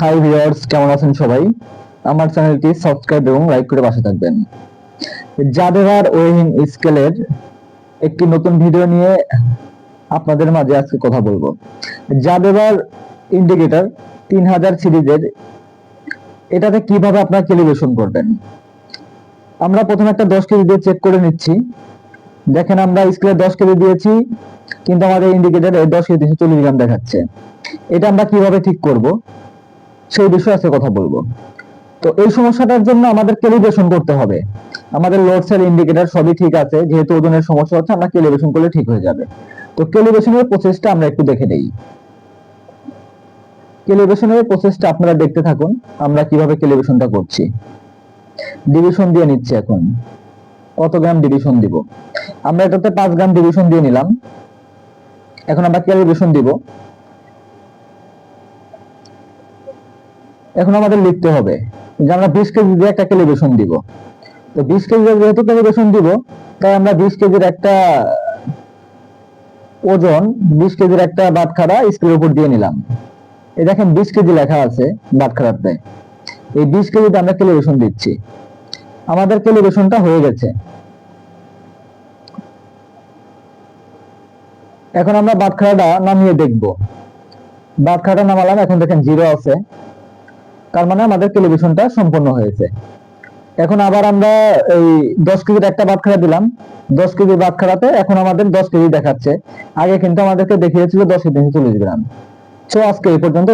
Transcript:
Hi viewers কেমন আছেন সবাই? আমার চ্যানেলটি সাবস্ক্রাইব এবং লাইক করে পাশে থাকবেন। জাদেভার ওয়েহিং স্কেলের একটি নতুন ভিডিও নিয়ে আপনাদের মাঝে আজকে কথা বলব। জাদেভার ইন্ডিকেটর তিন হাজার সিরিজের, এটাতে কীভাবে আপনারা ক্যালিব্রেশন করবেন? আমরা প্রথমে একটা দশ কেজি দিয়ে চেক করে নিচ্ছি। দেখেন আমরা স্কেলে দশ কেজি দিয়েছি, কিন্তু আমাদের ইন্ডিকেটর দশ কেজি চল্লিশ গ্রাম দেখাচ্ছে। এটা আমরা কীভাবে ঠিক করব? সেই বিষয়ে আজকে কথা বলব। তো এই সমস্যাটার জন্য আমাদের ক্যালিব্রেশন করতে হবে। আমাদের লোড সেল ইন্ডিকেটর সবই ঠিক আছে, যেহেতু ওজনের সমস্যা হচ্ছে, আমরা ক্যালিব্রেশন করলে ঠিক হয়ে যাবে। তো ক্যালিব্রেশনের প্রসেসটা আমরা একটু দেখে নেই। ক্যালিব্রেশনের প্রসেসটা আপনারা দেখতে থাকুন, আমরা কীভাবে ক্যালিব্রেশনটা করছি। ডিভিশন দিয়ে নিচ্ছি এখন। কত গ্রাম ডিভিশন দিব? আমরা এটাতে পাঁচ গ্রাম ডিভিশন দিয়ে নিলাম। এখন আমরা ক্যালিব্রেশন দিব। এখন আমাদের লিখতে হবে যে আমরা বিশ কেজি দিয়ে একটা ক্যালিব্রেশন দিব। তো বিশ কেজি যেহেতু ক্যালিব্রেশন দিব, তাই আমরা বিশ কেজির একটা ওজন, বিশ কেজির একটা বাটখারা স্কেলের উপর দিয়ে নিলাম। এই দেখেন বিশ কেজি লেখা আছে বাটখারাতে। এই বিশ কেজিতে আমরা ক্যালিব্রেশন দিচ্ছি। আমাদের ক্যালিব্রেশনটা হয়ে গেছে। এখন আমরা বাটখারাটা নামিয়ে দেখব। বাটখারাটা নামালাম, এখন দেখেন জিরো আছে। তার মানে আমাদের টেলিভিশনটা সম্পূর্ণ হয়েছে। এখন আবার আমরা এই দশ কেজির একটা বাটখারা দিলাম। দশ কেজি বাটখারাতে এখন আমাদের দশ কেজি দেখাচ্ছে। আগে কিন্তু আমাদেরকে দেখিয়েছিল দশ কেজি চল্লিশ গ্রাম। তো আজকে এই পর্যন্ত